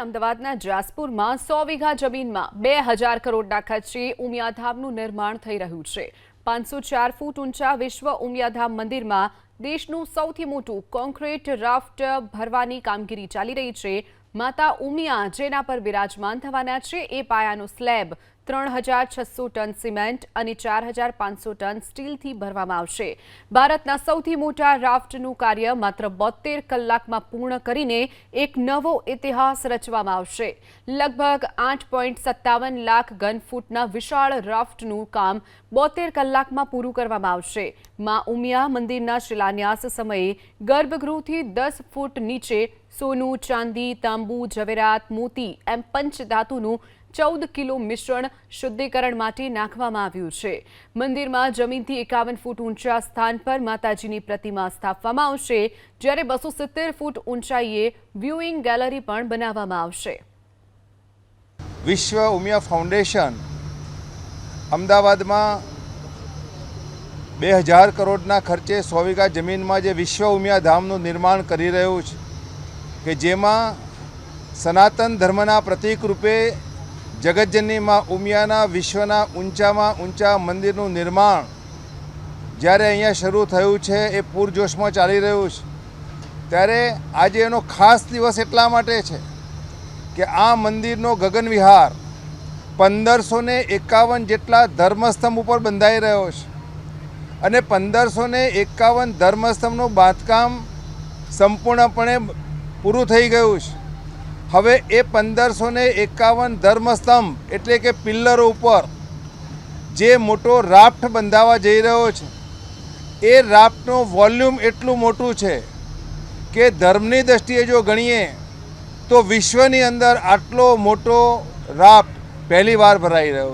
અમદાવાદના જાસપુરમાં સો વીઘા જમીનમાં બે હજાર કરોડના ખર્ચે ઉમિયાધામનું નિર્માણ થઈ રહ્યું છે. પાંચસો ચાર ફૂટ ઊંચા વિશ્વ ઉમિયાધામ મંદિરમાં દેશનું સૌથી મોટું કોન્ક્રીટ રાફ્ટ ભરવાની કામગીરી ચાલી રહી છે. માતા ઉમિયા જેના પર બિરાજમાન થવાના છે, એ પાયાનો સ્લેબ ત્રણ હજાર છસો ટન સિમેન્ટ અને ચાર હજાર પાંચસો ટન સ્ટીલથી ભરવામાં આવશે. ભારતના સૌથી મોટા રાફ્ટનું કાર્ય માત્ર બોતેર કલાકમાં પૂર્ણ કરીને એક નવો ઇતિહાસ રચવામાં આવશે. લગભગ આઠ પોઈન્ટ સત્તાવન લાખ ઘનફૂટના વિશાળ રાફ્ટનું કામ બોતેર કલાકમાં પૂરું કરવામાં આવશે. માં ઉમિયા મંદિરના શિલાન્યાસ સમયે ગર્ભગૃહથી દસ ફૂટ નીચે સોનું, ચાંદી, તાંબુ, ઝવેરાત, મોતી એમ પંચધાતુનું ચૌદ કિલો મિશ્રણ શુદ્ધિકરણ માટે નાખવામાં આવ્યું છે. મંદિરમાં જમીનથી એકાવન ફૂટ ઊંચા સ્થાન પર માતાજીની પ્રતિમા સ્થાપવામાં આવશે. જ્યારે બસો સિત્તેર ફૂટ ઊંચાઈએ વ્યુઇંગ ગેલેરી પણ બનાવવામાં આવશે. વિશ્વ ઉમિયા ફાઉન્ડેશન અમદાવાદમાં બે હજાર કરોડના ખર્ચે સો વીઘા જમીનમાં જે વિશ્વ ઉમિયા ધામનું નિર્માણ કરી રહ્યું છે, કે જેમાં સનાતન ધર્મના પ્રતીક રૂપે જગતજનનીમાં ઉમિયાના, વિશ્વના ઊંચામાં ઊંચા મંદિરનું નિર્માણ જ્યારે અહીંયા શરૂ થયું છે, એ પૂરજોશમાં ચાલી રહ્યું છે. ત્યારે આજે એનો ખાસ દિવસ એટલા માટે છે કે આ મંદિરનો ગગનવિહાર પંદરસો ને એકાવન જેટલા ધર્મસ્તંભ ઉપર બંધાઈ રહ્યો છે. અને પંદરસો ને એકાવન ધર્મસ્તંભનું બાંધકામ સંપૂર્ણપણે પૂરું થઈ ગયું છે. હવે એ પંદરસો ને એકાવન ધર્મસ્તંભ, એટલે કે પિલ્લરો ઉપર, જે મોટો રાફ્ટ બંધાવા જઈ રહ્યો છે, એ રાફ્ટનું વોલ્યુમ એટલું મોટું છે કે ધર્મની દ્રષ્ટિએ જો ગણીએ, તો વિશ્વની અંદર આટલો મોટો રાફ્ટ પહેલી વાર ભરાઈ રહ્યો